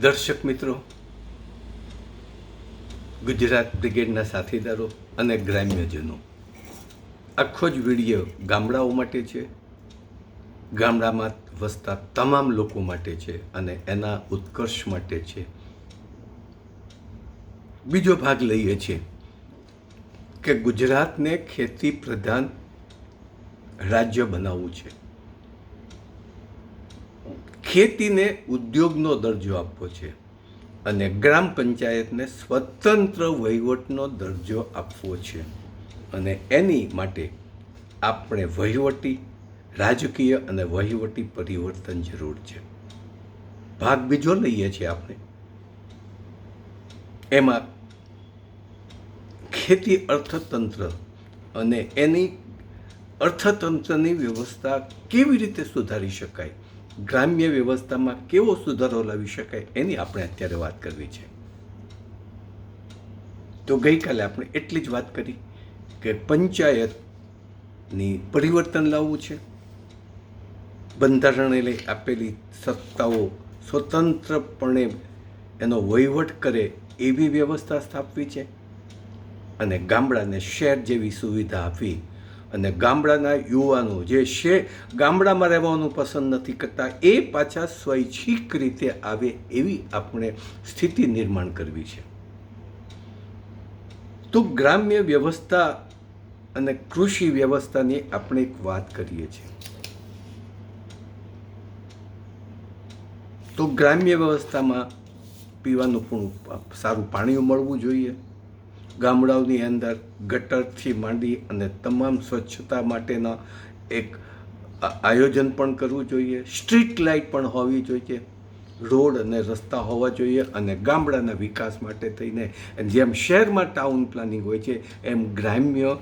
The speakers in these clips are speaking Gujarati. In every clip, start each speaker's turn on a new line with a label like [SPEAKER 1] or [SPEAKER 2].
[SPEAKER 1] દર્શક મિત્રો, ગુજરાત બ્રિગેડના સાથીદારો અને ગ્રામ્યજનો, આખો જ વીડિયો ગામડાઓ માટે છે, ગામડામાં વસતા તમામ લોકો માટે છે અને એના ઉત્કર્ષ માટે છે. બીજો ભાગ લઈએ છીએ કે ગુજરાતને ખેતી પ્રધાન રાજ્ય બનાવવું છે. ખેતીને ઉદ્યોગનો દરજ્જો આપવો છે અને ગ્રામ પંચાયતને સ્વતંત્ર વહીવટનો દરજ્જો આપવો છે. અને એની માટે આપણે વહીવટી, રાજકીય અને વહીવટી પરિવર્તન જરૂર છે. ભાગ બીજો લઈએ છીએ આપણે. એમાં ખેતી અર્થતંત્ર અને એની અર્થતંત્રની વ્યવસ્થા કેવી રીતે સુધારી શકાય? ગ્રામ્ય વ્યવસ્થામાં કેવો સુધારો લાવી શકાય એની આપણે અત્યારે વાત કરવી છે. તો ગઈકાલે આપણે એટલી જ વાત કરી કે પંચાયતની પરિવર્તન લાવવું છે. બંધારણે લઈ આપેલી સત્તાઓ સ્વતંત્રપણે એનો વહીવટ કરે એવી વ્યવસ્થા સ્થાપવી છે અને ગામડાને શહેર જેવી સુવિધા આપવી અને ગામડાના યુવાનો જે છે, ગામડામાં રહેવાનું પસંદ નથી કરતા, એ પાછા સ્વૈચ્છિક રીતે આવે એવી આપણે સ્થિતિ નિર્માણ કરવી છે. તો ગ્રામ્ય વ્યવસ્થા અને કૃષિ વ્યવસ્થાની આપણે એક વાત કરીએ છીએ. તો ગ્રામ્ય વ્યવસ્થામાં પીવાનું પણ સારું પાણી મળવું જોઈએ. ગામડાઓની અંદર ગટરથી માંડી અને તમામ સ્વચ્છતા માટેના એક આયોજન પણ કરવું જોઈએ. સ્ટ્રીટ લાઇટ પણ હોવી જોઈએ. રોડ અને રસ્તા હોવા જોઈએ અને ગામડાના વિકાસ માટે થઈને જેમ શહેરમાં ટાઉન પ્લાનિંગ હોય છે, એમ ગ્રામ્ય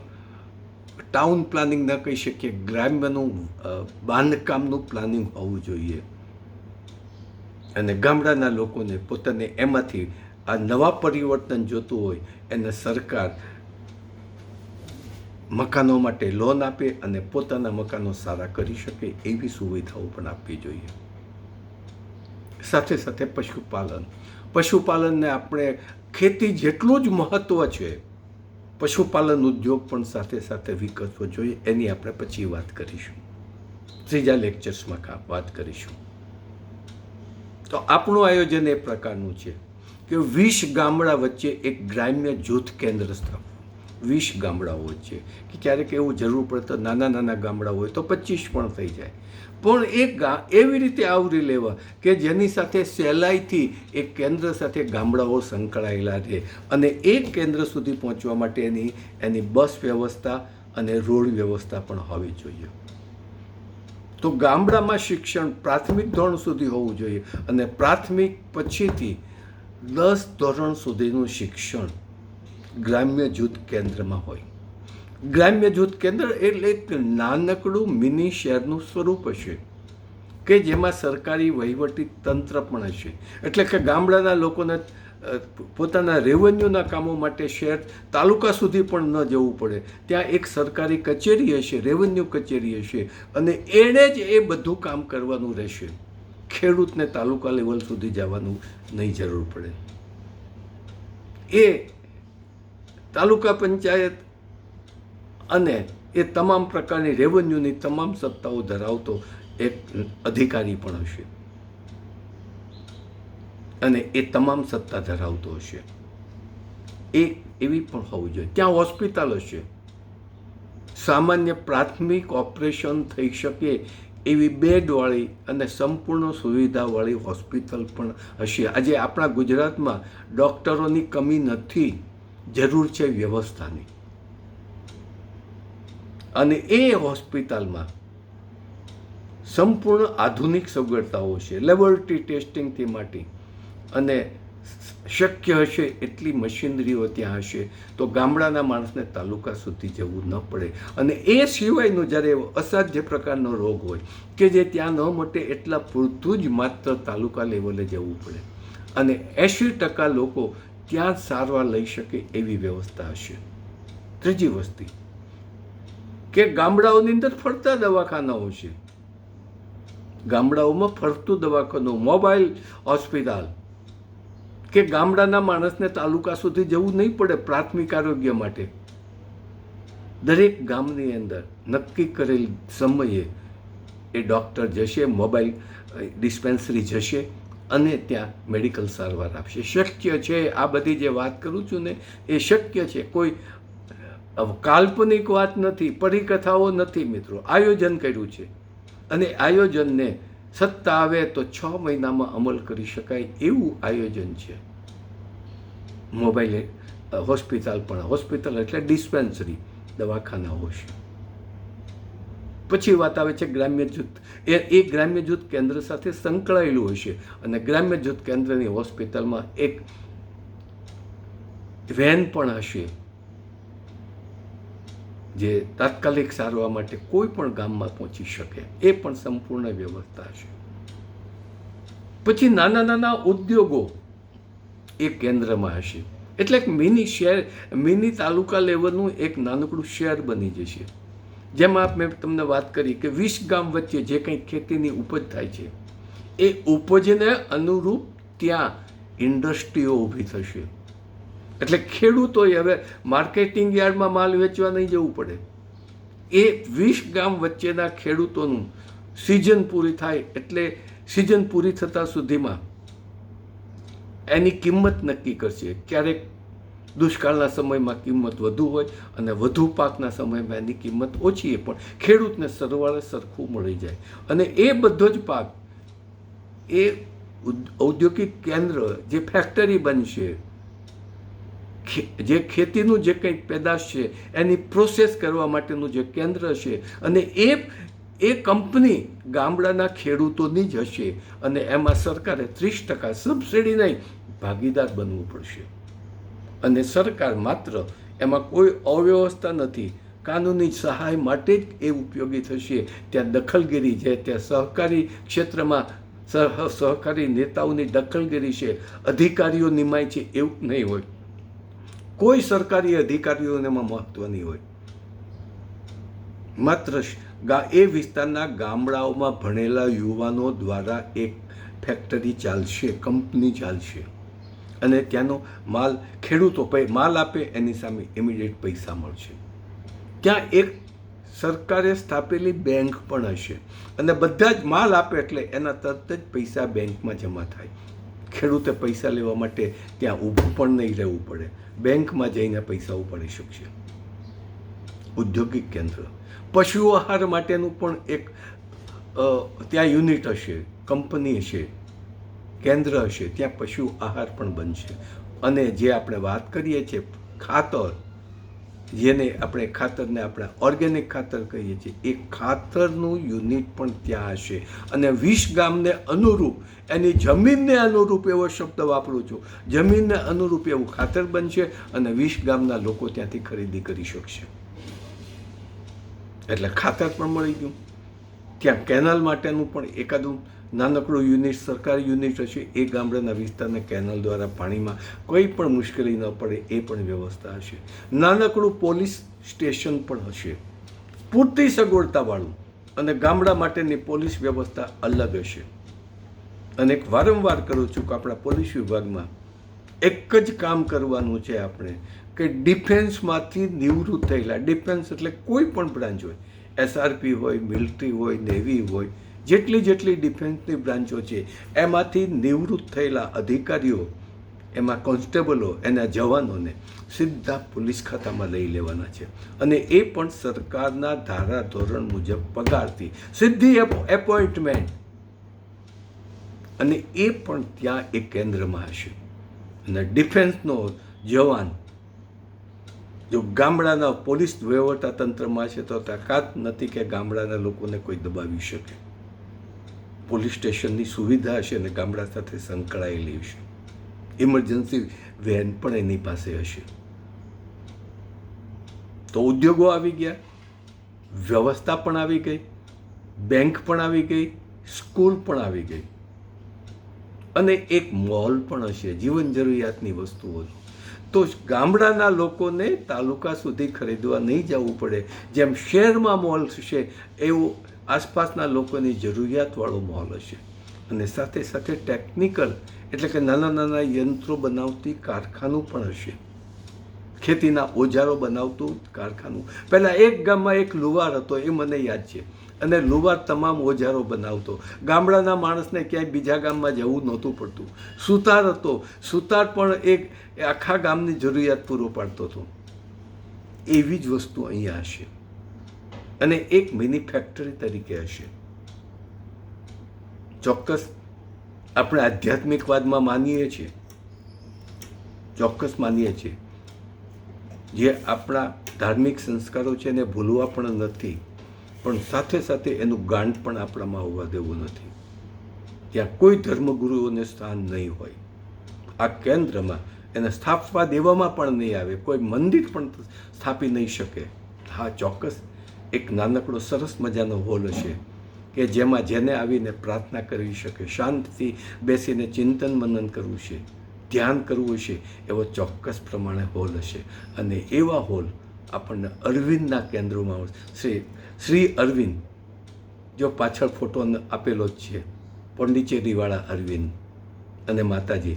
[SPEAKER 1] ટાઉન પ્લાનિંગ ન કહી શકીએ, ગ્રામ્યનું બાંધકામનું પ્લાનિંગ હોવું જોઈએ. અને ગામડાના લોકોને પોતાને એમાંથી આ નવા પરિવર્તન જોતું હોય, એને સરકાર મકાનો માટે લોન આપે અને પોતાના મકાનો સારા કરી શકે એવી સુવિધાઓ પણ આપવી જોઈએ. સાથે સાથે પશુપાલન. પશુપાલનને આપણે ખેતી જેટલું જ મહત્ત્વ છે, પશુપાલન ઉદ્યોગ પણ સાથે સાથે વિકસવો જોઈએ એની આપણે પછી વાત કરીશું. ત્રીજા લેક્ચર્સમાં વાત કરીશું. તો આપણું આયોજન એ પ્રકારનું છે. કે વીસ ગામડા વચ્ચે એક ગ્રામ્ય જૂથ કેન્દ્ર સ્થાપવું વીસ ગામડાઓ વચ્ચે, કે ક્યારેક એવું જરૂર પડે તો નાના નાના ગામડા હોય તો પચીસ પણ થઈ જાય. પણ એક ગા, એવી રીતે આવરી લેવા કે જેની સાથે સહેલાઈથી એક કેન્દ્ર સાથે ગામડાઓ સંકળાયેલા રહે અને એક કેન્દ્ર સુધી પહોંચવા માટેની એની બસ વ્યવસ્થા અને રોડ વ્યવસ્થા પણ હોવી જોઈએ. તો ગામડામાં શિક્ષણ પ્રાથમિક ધોરણ સુધી હોવું જોઈએ અને પ્રાથમિક પછીથી દસ ધોરણ સુધીનું શિક્ષણ ગ્રામ્ય જૂથ કેન્દ્રમાં હોય. ગ્રામ્ય જૂથ કેન્દ્ર એટલે એક નાનકડું મિની શહેરનું સ્વરૂપ હશે, કે જેમાં સરકારી વહીવટી તંત્ર પણ હશે. એટલે કે ગામડાના લોકોને પોતાના રેવન્યુના કામો માટે શહેર તાલુકા સુધી પણ ન જવું પડે. ત્યાં એક સરકારી કચેરી હશે, રેવન્યુ કચેરી હશે, અને એણે જ એ બધું કામ કરવાનું રહેશે. ખેડૂતને તાલુકા લેવલ સુધી જવાનું નહીં જરૂર પડે. એ તાલુકા પંચાયત અને એ તમામ પ્રકારની રેવન્યુની તમામ સત્તાઓ ધરાવતો એક અધિકારી પણ હશે. અને એ તમામ સત્તા ધરાવતો હશે. એ એવી પણ હોવી જોઈએ. ત્યાં હોસ્પિટલ હશે. સામાન્ય પ્રાથમિક ઓપરેશન થઈ શકે એવી બેડવાળી અને સંપૂર્ણ સુવિધાવાળી હોસ્પિટલ પણ હશે. આજે આપણા ગુજરાતમાં ડૉક્ટરોની કમી નથી, જરૂર છે વ્યવસ્થાની. અને એ હોસ્પિટલમાં સંપૂર્ણ આધુનિક સગવડતાઓ છે. લેબોરેટરી ટેસ્ટિંગથી માટી અને શક્ય હશે એટલી મશીનરીઓ ત્યાં હશે તો ગામડાના માણસને તાલુકા સુધી જવું ન પડે. અને એ સિવાયનો જ્યારે અસાધ્ય પ્રકારનો રોગ હોય કે જે ત્યાં ન મટે એટલા પૂરતું જ માત્ર તાલુકા લેવલે જવું પડે. અને એંશી ટકા લોકો ત્યાં સારવાર લઈ શકે એવી વ્યવસ્થા હશે. ત્રીજી વસ્તી કે ગામડાઓની અંદર ફરતા દવાખાનાઓ છે. ગામડાઓમાં ફરતું દવાખાનું, મોબાઈલ, હોસ્પિટલ કે ગામડાના માણસને તાલુકા સુધી જવું નહીં પડે પ્રાથમિક આરોગ્ય માટે. દરેક ગામની અંદર નક્કી કરેલ સમયે એ ડૉક્ટર જશે, મોબાઈલ ડિસ્પેન્સરી જશે અને ત્યાં મેડિકલ સારવાર આપશે. શક્ય છે, આ બધી જે વાત કરું છું ને, એ શક્ય છે. કોઈ કાલ્પનિક વાત નથી, પરિકથાઓ નથી મિત્રો. આયોજન કર્યું છે અને આયોજનને સત્તા આવે તો છ મહિનામાં અમલ કરી શકાય એવું આયોજન છે. મોબાઈલ હોસ્પિટલ પણ, હોસ્પિટલ એટલે ડિસ્પેન્સરી, દવાખાના છે. પછી વાત આવે છે ગ્રામ્ય જૂથ. એ એ ગ્રામ્ય જૂથ કેન્દ્ર સાથે સંકળાયેલું હશે અને ગ્રામ્ય જૂથ કેન્દ્રની હોસ્પિટલમાં એક વેન પણ હશે. જે તાત્કાલિક સારવાર માટે કોઈ પણ ગામમાં પહોંચી શકે, એ પણ સંપૂર્ણ વ્યવસ્થા છે. પછી નાના નાના ઉદ્યોગો એ કેન્દ્રમાં હશે. એટલે એક મિની શહેર મિની તાલુકા લેવલનું એક નાનકડું શહેર બની જશે. જેમાં મેં તમને વાત કરી કે વીસ ગામ વચ્ચે જે કંઈ ખેતીની ઉપજ થાય છે, એ ઉપજને અનુરૂપ ત્યાં ઇન્ડસ્ટ્રીઓ ઊભી થશે. એટલે ખેડૂતોએ હવે માર્કેટિંગ યાર્ડમાં માલ વેચવા નહીં જવું પડે. એ વીસ ગામ વચ્ચેના ખેડૂતોનું સિઝન પૂરી થાય એટલે સિઝન પૂરી થતાં સુધીમાં એની કિંમત નક્કી કરશે. ક્યારેક દુષ્કાળના સમયમાં કિંમત વધુ હોય અને વધુ પાકના સમયમાં એની કિંમત ઓછી છે પણ ખેડૂતને સરવાળે સરખું મળી જાય. અને એ બધો જ પાક એ ઔદ્યોગિક કેન્દ્ર જે ફેક્ટરી બનશે જે ખેતીનું જે કંઈ પેદાશ છે, એની પ્રોસેસ કરવા માટેનું જે કેન્દ્ર છે અને એ એ કંપની ગામડાના ખેડૂતોની જ હશે અને એમાં સરકારે ત્રીસ ટકા સબસિડી નહીં, ભાગીદાર બનવું પડશે. અને સરકાર માત્ર એમાં કોઈ અવ્યવસ્થા નથી, કાનૂની સહાય માટે જ એ ઉપયોગી થશે. ત્યાં દખલગીરી છે, ત્યાં સહકારી ક્ષેત્રમાં સહ, સહકારી નેતાઓની દખલગીરી છે, અધિકારીઓ નિમાય છે, એવું નહીં હોય. કોઈ સરકારી અધિકારીઓને એમાં મહત્વ નહીં હોય. માત્ર એ વિસ્તારના ગામડાઓમાં ભણેલા યુવાનો દ્વારા એક ફેક્ટરી ચાલશે, કંપની ચાલશે. અને ત્યાંનો માલ, ખેડૂતો માલ આપે એની સામે ઇમિડિયેટ પૈસા મળશે. ત્યાં એક સરકારે સ્થાપેલી બેંક પણ હશે. અને બધા જ માલ આપે એટલે એના તરત જ પૈસા બેંકમાં જમા થાય. ખેડૂતે પૈસા લેવા માટે ત્યાં ઊભું પણ નહીં રહેવું પડે. બેંકમાં જઈને પૈસા ઉપાડી શકશે. ઔદ્યોગિક કેન્દ્ર. પશુ આહાર માટેનું પણ એક ત્યાં યુનિટ હશે, કંપની હશે, કેન્દ્ર હશે, ત્યાં પશુ આહાર પણ બનશે. અને જે આપણે વાત કરીએ છીએ ખાતર જેને આપણે ખાતરને આપણે ઓર્ગેનિક ખાતર કહીએ છીએ. એ ખાતરનું યુનિટ પણ ત્યાં હશે. અને વીસ ગામને અનુરૂપ, એની જમીનને અનુરૂપ એવો શબ્દ વાપરું છું. જમીનને અનુરૂપ એવું ખાતર બનશે અને વીસ ગામના લોકો ત્યાંથી ખરીદી કરી શકશે. એટલે ખાતર પણ મળી ગયું. ત્યાં કેનાલ માટેનું પણ એકાદું નાનકડું યુનિટ, સરકારી યુનિટ હશે, એ ગામડાના વિસ્તારને કેનલ દ્વારા પાણીમાં કોઈ પણ મુશ્કેલી ન પડે, એ પણ વ્યવસ્થા હશે. નાનકડું પોલીસ સ્ટેશન પણ હશે. પૂરતી સગવડતાવાળું અને ગામડા માટેની પોલીસ વ્યવસ્થા અલગ હશે. અને એક વારંવાર કરું છું કે આપણા પોલીસ વિભાગમાં એક જ કામ કરવાનું છે આપણે, કે ડિફેન્સમાંથી નિવૃત્ત થયેલા, ડિફેન્સ એટલે કોઈ પણ બ્રાન્ચ હોય, એસઆરપી હોય, મિલિટરી હોય, નેવી હોય જેટલી જેટલી ડિફેન્સની બ્રાન્ચો છે, એમાંથી નિવૃત્ત થયેલા અધિકારીઓ, એમાં કોન્સ્ટેબલો, એના જવાનોને સીધા પોલીસ ખાતામાં લઈ લેવાના છે. અને એ પણ સરકારના ધારા ધોરણ મુજબ પગારથી. સીધી એપોઇન્ટમેન્ટ. અને એ પણ ત્યાં એક કેન્દ્રમાં હશે. અને ડિફેન્સનો જવાન, જો ગામડાના પોલીસ વહીવટા તંત્રમાં છે તો તાકાત નથી કે ગામડાના લોકોને કોઈ દબાવી શકે. પોલીસ સ્ટેશનની સુવિધા હશે અને ગામડા સાથે સંકળાયેલી હશે. ઇમરજન્સી વેન પણ એની પાસે હશે. તો ઉદ્યોગો આવી ગયા, વ્યવસ્થા પણ આવી ગઈ, બેંક પણ આવી ગઈ, સ્કૂલ પણ આવી ગઈ. અને એક મોલ પણ હશે, જીવન જરૂરિયાતની વસ્તુઓ. તો ગામડાના લોકોને તાલુકા સુધી ખરીદવા નહીં જવું પડે. જેમ શહેરમાં મોલ છે એવું આસપાસના લોકોની જરૂરિયાતવાળો મોલ હશે. અને સાથે સાથે ટેકનિકલ એટલે કે નાના નાના યંત્રો બનાવતી કારખાનું પણ હશે. ખેતીના ઓજારો બનાવતું કારખાનું. પહેલાં એક ગામમાં એક લુવાર હતો, એ મને યાદ છે. અને લુવાર તમામ ઓજારો બનાવતો. ગામડાના માણસને ક્યાંય બીજા ગામમાં જવું નહોતું પડતું. સુતાર હતો. સુતાર પણ એક આખા ગામની જરૂરિયાત પૂરો પાડતો હતો. એવી જ વસ્તુ અહીંયા હશે. અને એક મિની ફેક્ટરી તરીકે હશે. ચોક્કસ આપણે આધ્યાત્મિકવાદમાં માનીએ છીએ. ચોક્કસ માનીએ છીએ. જે આપણા ધાર્મિક સંસ્કારો છે એને ભૂલવા પણ નથી, પણ સાથે સાથે એનું ગાંઠ પણ આપણામાં હોવા દેવું નથી. ત્યાં કોઈ ધર્મગુરુઓને સ્થાન નહીં હોય. આ કેન્દ્રમાં એને સ્થાપવા દેવામાં પણ નહીં આવે. કોઈ મંદિર પણ સ્થાપી નહીં શકે. હા, ચોક્કસ એક નાનકડો સરસ મજાનો હોલ હશે કે જેમાં જેને આવીને પ્રાર્થના કરવી શકે, શાંતિથી બેસીને ચિંતન મનન કરવું છે, ધ્યાન કરવું છે, એવો ચોક્કસ પ્રમાણે હોલ હશે. અને એવા હોલ આપણને અરવિંદના કેન્દ્રોમાં શ્રી શ્રી અરવિંદ, જો પાછળ ફોટો આપેલો જ છે, પોંડિચેરીવાળા અરવિંદ અને માતાજી,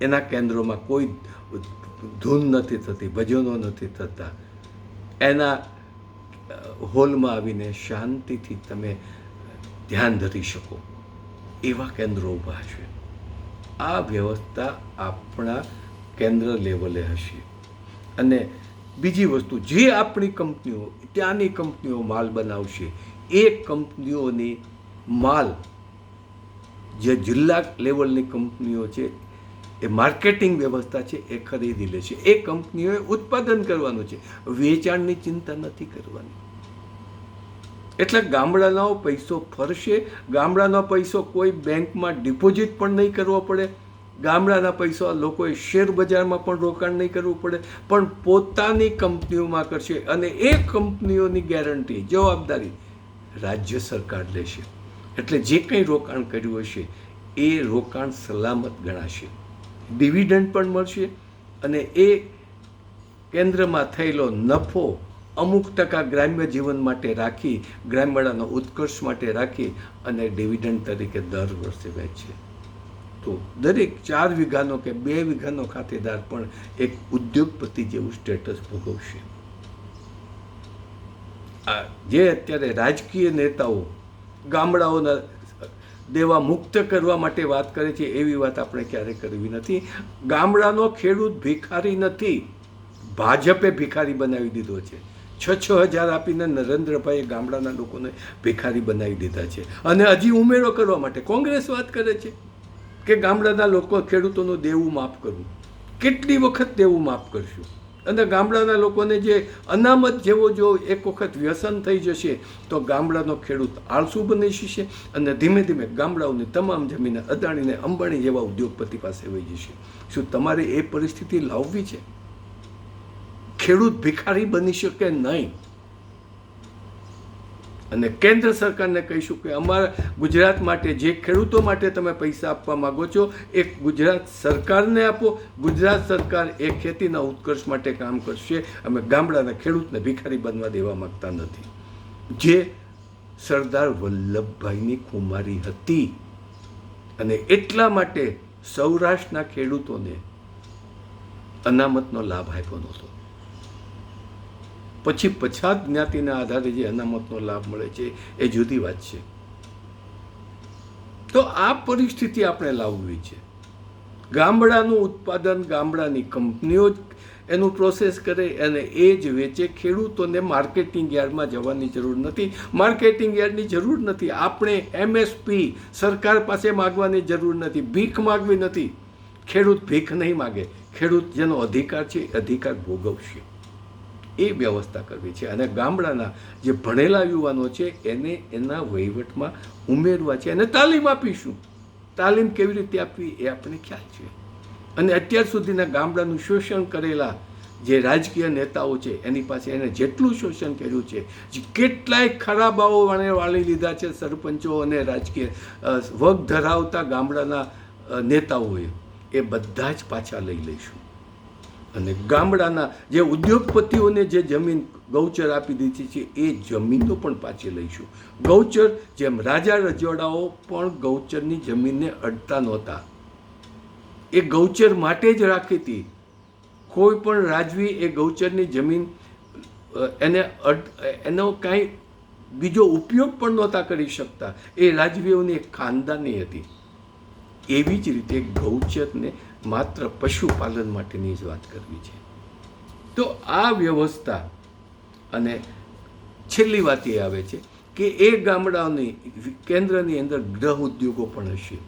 [SPEAKER 1] એના કેન્દ્રોમાં કોઈ ધૂન નથી થતી, ભજનો નથી થતા. એના હોલમાં આવીને શાંતિથી તમે ધ્યાન ધરી શકો. એવા કેન્દ્રો ઊભા છે. આ વ્યવસ્થા આપણા કેન્દ્ર લેવલે હશે. અને બીજી વસ્તુ, જે આપણી કંપનીઓ, ત્યાંની કંપનીઓ માલ બનાવશે, એ કંપનીઓની માલ જે જિલ્લા લેવલની કંપનીઓ છે, એ માર્કેટિંગ વ્યવસ્થા છે, એ ખરીદી લે છે. એ કંપનીઓએ ઉત્પાદન કરવાનું છે. વેચાણની ચિંતા નથી કરવાની. એટલે ગામડાનો પૈસો ફરશે. ગામડાનો પૈસો કોઈ બેંકમાં ડિપોઝિટ પણ નહીં કરવો પડે. ગામડાના પૈસા લોકોએ શેર બજારમાં પણ રોકાણ નહીં કરવું પડે. પણ પોતાની કંપનીઓમાં કરશે અને એ કંપનીઓની ગેરંટી, જવાબદારી રાજ્ય સરકાર લેશે. એટલે જે કંઈ રોકાણ કર્યું હશે, એ રોકાણ સલામત ગણાશે. ડિવિડન્ડ પણ મળશે અને એ કેન્દ્રમાં થયેલો નફો અમુક ટકા ગ્રામ્ય જીવન માટે રાખી ગ્રામ્યડાનો ઉત્કર્ષ માટે રાખી અને ડિવિડન્ડ તરીકે દર વર્ષે વહેંચે તો દરેક ચાર વીઘાનો કે બે વીઘાનો ખાતેદાર પણ એક ઉદ્યોગપતિ જેવું સ્ટેટસ ભોગવશે. આ જે અત્યારે રાજકીય નેતાઓ ગામડાઓના દેવા મુક્ત કરવા માટે વાત કરે છે, એવી વાત આપણે ક્યારે કરવી નથી. ગામડાનો ખેડૂત ભિખારી નથી. ભાજપે ભિખારી બનાવી દીધો છે. છ છ હજાર આપીને નરેન્દ્રભાઈએ ગામડાના લોકોને ભિખારી બનાવી દીધા છે. અને હજી ઉમેરો કરવા માટે કોંગ્રેસ વાત કરે છે કે ગામડાના લોકો ખેડૂતોનું દેવું માફ કરવું. કેટલી વખત દેવું માફ કરશું? અને ગામડાના લોકોને જે અનામત જેવો જો એક વખત વ્યસન થઈ જશે, તો ગામડાનો ખેડૂત આળસુ બની જશે અને ધીમે ધીમે ગામડાઓની તમામ જમીન અદાણીને અંબાણી જેવા ઉદ્યોગપતિ પાસે વહી જશે. શું તમારે એ પરિસ્થિતિ લાવવી છે? ખેડૂત ભિખારી બની શકે નહીં. અને કેન્દ્ર સરકારને કહીશું કે અમારા ગુજરાત માટે જે ખેડૂતો માટે તમે પૈસા આપવા માગો છો એ ગુજરાત સરકારને આપો. ગુજરાત સરકાર એ ખેતીના ઉત્કર્ષ માટે કામ કરશે. અમે ગામડાના ખેડૂતને ભિખારી બનવા દેવા માંગતા નથી. જે સરદાર વલ્લભભાઈની કુમારી હતી અને એટલા માટે સૌરાષ્ટ્રના ખેડૂતોને અનામતનો લાભ આપ્યો નહોતો. પછી પછાત જ્ઞાતિના આધારે જે અનામતનો લાભ મળે છે, એ જુદી વાત છે. તો આ પરિસ્થિતિ આપણે લાવવી છે. ગામડાનું ઉત્પાદન ગામડાની કંપનીઓ જ એનું પ્રોસેસ કરે અને એ જ વેચે. ખેડૂતોને માર્કેટિંગ યાર્ડમાં જવાની જરૂર નથી. માર્કેટિંગ યાર્ડની જરૂર નથી. આપણે એમએસપી સરકાર પાસે માગવાની જરૂર નથી. ભીખ માગવી નથી. ખેડૂત ભીખ નહીં માગે. ખેડૂત જેનો અધિકાર છે અધિકાર ભોગવશે. એ વ્યવસ્થા કરવી છે. અને ગામડાના જે ભણેલા યુવાનો છે, એને એના વહીવટમાં ઉમેરવા છે અને તાલીમ આપીશું. તાલીમ કેવી રીતે આપવી એ આપણને ખ્યાલ છે. અને અત્યાર સુધીના ગામડાનું શોષણ કરેલા જે રાજકીય નેતાઓ છે, એની પાસે એને જેટલું શોષણ કર્યું છે કેટલાય ખરાબાઓ વણે વાળી લીધા છે સરપંચો અને રાજકીય વગ ધરાવતા ગામડાના નેતાઓએ, એ બધા જ પાછા લઈ લઈશું. અને ગામડાના જે ઉદ્યોગપતિઓને જે જમીન ગૌચર આપી દીધી છે, એ જમીનો પણ પાછી લઈશું. ગૌચર જેમ રાજા રજવાડાઓ પણ ગૌચરની જમીનને અડતા નહોતા. એ ગૌચર માટે જ રાખી હતી. કોઈ પણ રાજવી એ ગૌચરની જમીન એને અડ, એનો કાંઈ બીજો ઉપયોગ પણ નહોતા કરી શકતા. એ રાજવીઓની એક ખાનદાની હતી. એવી જ રીતે ગૌચરને માત્ર પશુપાલન માટેની જ વાત કરવી છે. તો આ વ્યવસ્થા અને છેલ્લી વાત એ આવે છે કે એ ગામડાઓની કેન્દ્રની અંદર ગ્રહ ઉદ્યોગો પણ હશે.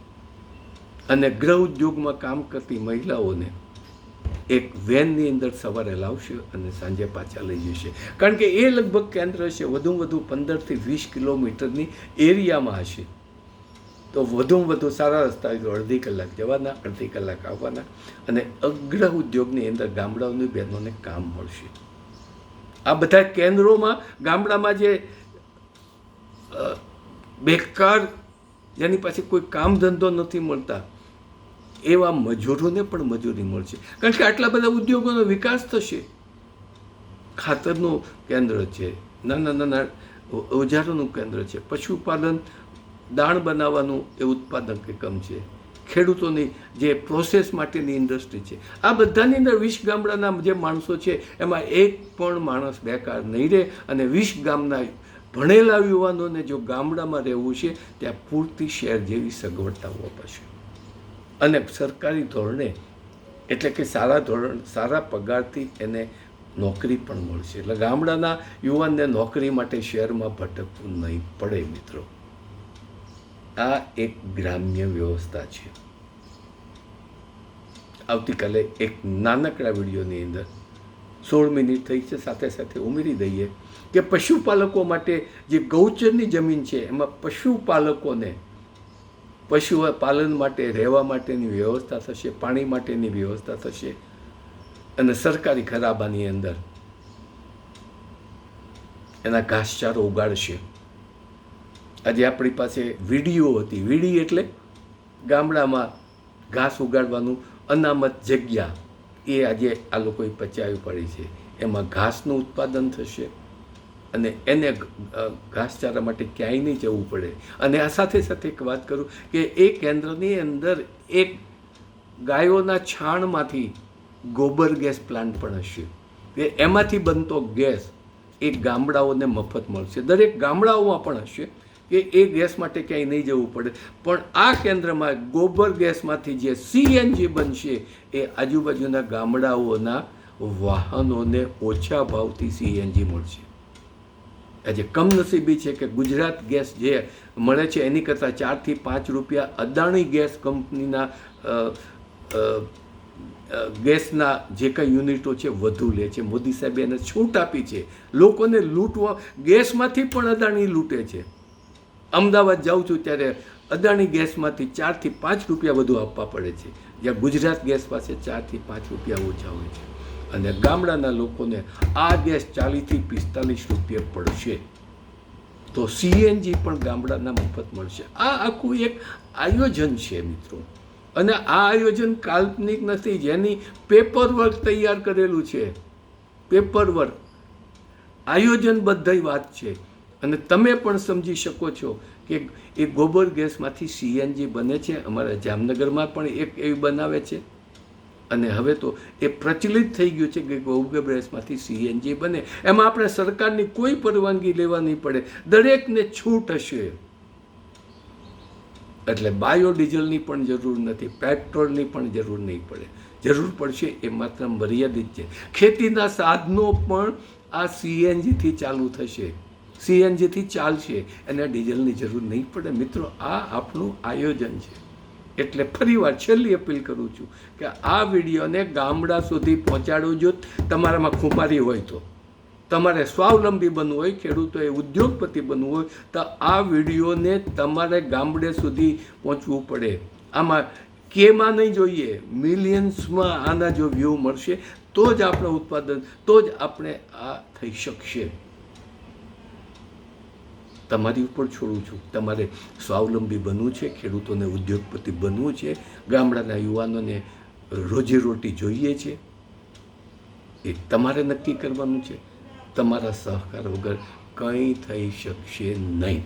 [SPEAKER 1] અને ગ્રહ ઉદ્યોગમાં કામ કરતી મહિલાઓને એક વેનની અંદર સવારે લાવશે અને સાંજે પાછા લઈ જશે. કારણ કે એ લગભગ કેન્દ્ર છે વધુ વધુ પંદરથી વીસ કિલોમીટરની એરિયામાં હશે. તો વધુમાં વધુ સારા તો અડધી કલાક જવાના, અડધી કલાક આવવાના. અને અગ્ર ઉદ્યોગની અંદર ગામડાઓની બહેનોને કામ મળશે. આ બધા કેન્દ્રોમાં, ગામડામાં જે બેકાર, જેની પાસે કોઈ કામ ધંધો નથી મળતા, એવા મજૂરોને પણ મજૂરી મળશે. કારણ કે આટલા બધા ઉદ્યોગોનો વિકાસ થશે. ખાતરનું કેન્દ્ર છે, નાના નાના ઓજારોનું કેન્દ્ર છે, પશુપાલન દાણ બનાવવાનું એ ઉત્પાદક એકમ છે. ખેડૂતોની જે પ્રોસેસ માટેની ઇન્ડસ્ટ્રી છે. આ બધાની અંદર વીસ ગામડાના જે માણસો છે, એમાં એક પણ માણસ બેકાર નહીં રહે અને વીસ ગામના ભણેલા યુવાનોને જો ગામડામાં રહેવું છે, ત્યાં પૂરતી શહેર જેવી સગવડતાઓ અપાશે. અને સરકારી ધોરણે, એટલે કે સારા ધોરણ, સારા પગારથી એને નોકરી પણ મળશે. એટલે ગામડાના યુવાનને નોકરી માટે શહેરમાં ભટકવું નહીં પડે મિત્રો. આ એક ગ્રામ્ય વ્યવસ્થા છે. આવતીકાલે એક નાનકડા વિડીયોની અંદર સોળ મિનિટ થઈ છે, સાથે સાથે ઉમેરી દઈએ કે પશુપાલકો માટે જે ગૌચરની જમીન છે, એમાં પશુપાલકોને પશુ પાલન માટે રહેવા માટેની વ્યવસ્થા થશે, પાણી માટેની વ્યવસ્થા થશે અને સરકારી ખરાબાની અંદર એના ઘાસચારો ઉગાડશે. આજે આપણી પાસે વીડીઓ હતી. વીડી એટલે ગામડામાં ઘાસ ઉગાડવાનું અનામત જગ્યા. એ આજે આ લોકોએ પચાવી પડી છે. એમાં ઘાસનું ઉત્પાદન થશે અને એને ઘાસચારા માટે ક્યાંય નહીં જવું પડે. અને આ સાથે સાથે એક વાત કરું કે એ કેન્દ્રની અંદર એક ગાયોના છાણમાંથી ગોબર ગેસ પ્લાન્ટ પણ હશે. કે એમાંથી બનતો ગેસ એ ગામડાઓને મફત મળશે. દરેક ગામડાઓમાં પણ હશે. કે એ ગેસ માટે ક્યાંય નહીં જવું પડે. પણ આ કેન્દ્રમાં ગોબર ગેસમાંથી જે સીએનજી બનશે એ આજુબાજુના ગામડાઓના વાહનોને ઓછા ભાવથી સીએનજી મળશે. આજે કમનસીબી છે કે ગુજરાત ગેસ જે મળે છે એની કરતાં ચારથી પાંચ રૂપિયા અદાણી ગેસ કંપનીના ગેસના જે કંઈ યુનિટો છે વધુ લે છે. મોદી સાહેબે એને છૂટ આપી છે. લોકોને લૂંટવા, ગેસમાંથી પણ અદાણી લૂંટે છે. અમદાવાદ જાઉં છું ત્યારે અદાણી ગેસમાંથી ચારથી પાંચ રૂપિયા વધુ આપવા પડે છે. જ્યાં ગુજરાત ગેસ પાસે ચારથી પાંચ રૂપિયા ઓછા હોય છે. અને ગામડાના લોકોને આ ગેસ ચાલીસથી પિસ્તાલીસ રૂપિયા પડશે. તો સીએનજી પણ ગામડાના મફત મળશે. આ આખું એક આયોજન છે મિત્રો. અને આ આયોજન કાલ્પનિક નથી, જેની પેપર વર્ક તૈયાર કરેલું છે. પેપર વર્ક આયોજનબદ્ધ વાત છે. અને તમે પણ સમજી શકો છો કે એ ગોબર ગેસમાંથી સીએનજી બને છે. અમારા જામનગરમાં પણ એક એવી બનાવે છે. અને હવે તો એ પ્રચલિત થઈ ગયું છે કે ગોબર ગેસમાંથી સીએનજી બને. એમાં આપણે સરકારની કોઈ પરવાનગી લેવા નહીં પડે. દરેકને છૂટ હશે. એટલે બાયોડીઝલની પણ જરૂર નથી, પેટ્રોલની પણ જરૂર નહીં પડે. જરૂર પડશે એ માત્ર મર્યાદિત છે. ખેતીના સાધનો પણ આ સીએનજીથી ચાલુ થશે. સીએનજીથી ચાલશે, એને ડીઝલની જરૂર નહીં પડે. મિત્રો, આ આપણું આયોજન છે. એટલે ફરીવાર છેલ્લી અપીલ કરું છું કે આ વિડીયોને ગામડા સુધી પહોંચાડવું જો તમારામાં ખુમારી હોય તો. તમારે સ્વાવલંબી બનવું હોય ખેડૂતોએ ઉદ્યોગપતિ બનવું હોય, તો આ વિડીયોને તમારે ગામડે સુધી પહોંચવું પડે. આમાં કેમાં નહીં જોઈએ મિલિયન્સમાં આના જો વ્યૂ મળશે, તો જ આપણે ઉત્પાદન, તો જ આપણે આ થઈ શકશે. તમારી ઉપર છોડું છું. તમારે સ્વાવલંબી બનવું છે, ખેડૂતોને ઉદ્યોગપતિ બનવું છે, ગામડાના યુવાનોને રોજીરોટી જોઈએ છે. એ તમારે નક્કી કરવાનું છે. તમારા સહકાર વગર કંઈ થઈ શકશે નહીં.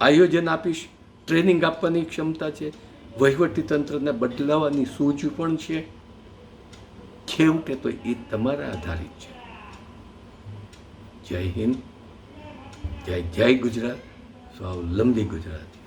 [SPEAKER 1] આયોજન આપીશ, ટ્રેનિંગ આપવાની ક્ષમતા છે, વહીવટી તંત્રને બદલાવાની સૂઝ પણ છે. છેવટે તો એ તમારા આધારિત છે. જય હિન્દ. જય જય ગુજરાત સ્વાવલંબી ગુજરાત.